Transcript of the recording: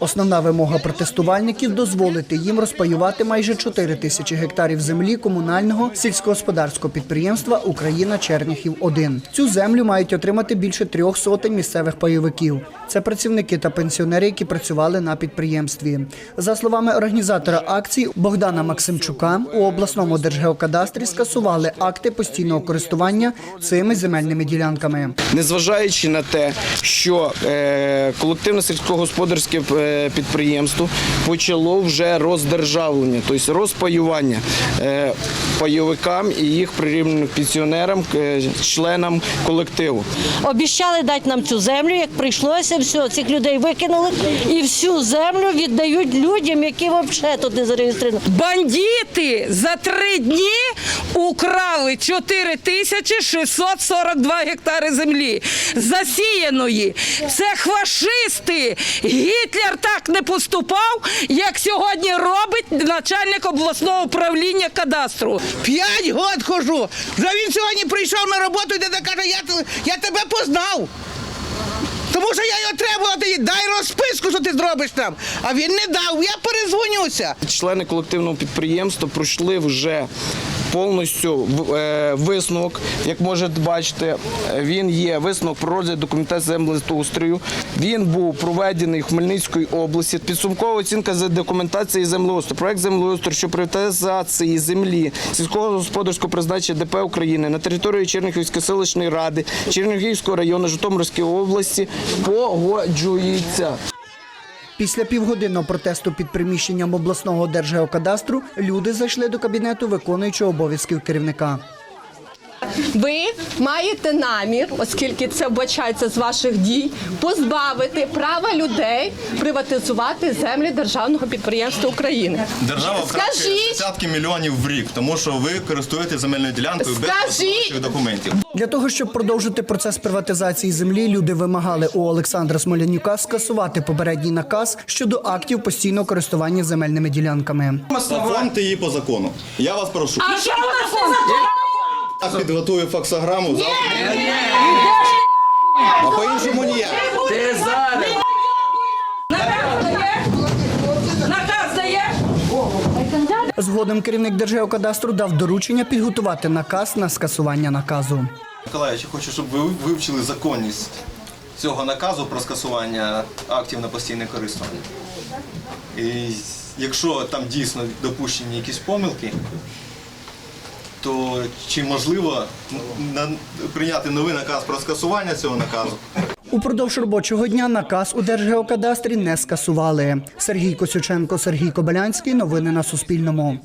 Основна вимога протестувальників дозволити їм розпаювати майже 4 тисячі гектарів землі комунального сільськогосподарського підприємства Україна Черніхів 1 Цю землю мають отримати більше трьох сотень місцевих пайовиків. Це працівники та пенсіонери, які працювали на підприємстві. За словами організатора акції Богдана Максимчука, у обласному держгеокадастрі скасували акти постійного користування цими земельними ділянками. незважаючи на те, що е, колективне сільськогосподарське е, підприємство почало вже роздержавлення, тобто розпаювання. Е, пайовикам і їх прирівняним пенсіонерам, е, членам колективу. Обіщали дати нам цю землю, як прийшлося, все, цих людей викинули і всю землю віддають людям, які взагалі тут не зареєстровані. Бандити за три дні украли 4 тисячі 642 гектари землі засіяної. Це фашисти. Гітлер так не поступав, як сьогодні робить начальник обласного управління кадастру. П'ять год хожу. Вже він сьогодні прийшов на роботу і де каже, я, я тебе познав. Тому що я його треба, дай розписку, що ти зробиш там. А він не дав, я перезвонюся. Члени колективного підприємства пройшли вже повністю е, висновок. Як можете бачити, він є висновок про розгляд документації землеустрою. Він був проведений в Хмельницькій області. Підсумкова оцінка за документації землеустрою. Проект землеустрою, що приватизації землі сільського господарського призначення ДП України на території Чернігівської селищної ради Чернігівського району Житомирської області погоджується. Після півгодинного протесту під приміщенням обласного держгеокадастру люди зайшли до кабінету виконуючого обов'язків керівника. Ви маєте намір, оскільки це вбачається з ваших дій, позбавити права людей приватизувати землі державного підприємства України. Держава втрачає Скажіть! десятки мільйонів в рік, тому що ви користуєтесь земельною ділянкою Скажіть! податкових документів. Для того, щоб продовжити процес приватизації землі, люди вимагали у Олександра Смолянюка скасувати попередній наказ щодо актів постійного користування земельними ділянками. Оформте її по закону. Я вас прошу. А що вона Я підготую факсограму завтра. А по-іншому ніяк. Наказ дає? Згодом керівник Держгеокадастру дав доручення підготувати наказ на скасування наказу. Миколаївич, я хочу, щоб ви вивчили законність цього наказу про скасування актів на постійне користування. І якщо там дійсно допущені якісь помилки, то чи можливо прийняти новий наказ про скасування цього наказу? Упродовж робочого дня наказ у Держгеокадастрі не скасували. Сергій Косюченко, Сергій Кобилянський. Новини на Суспільному.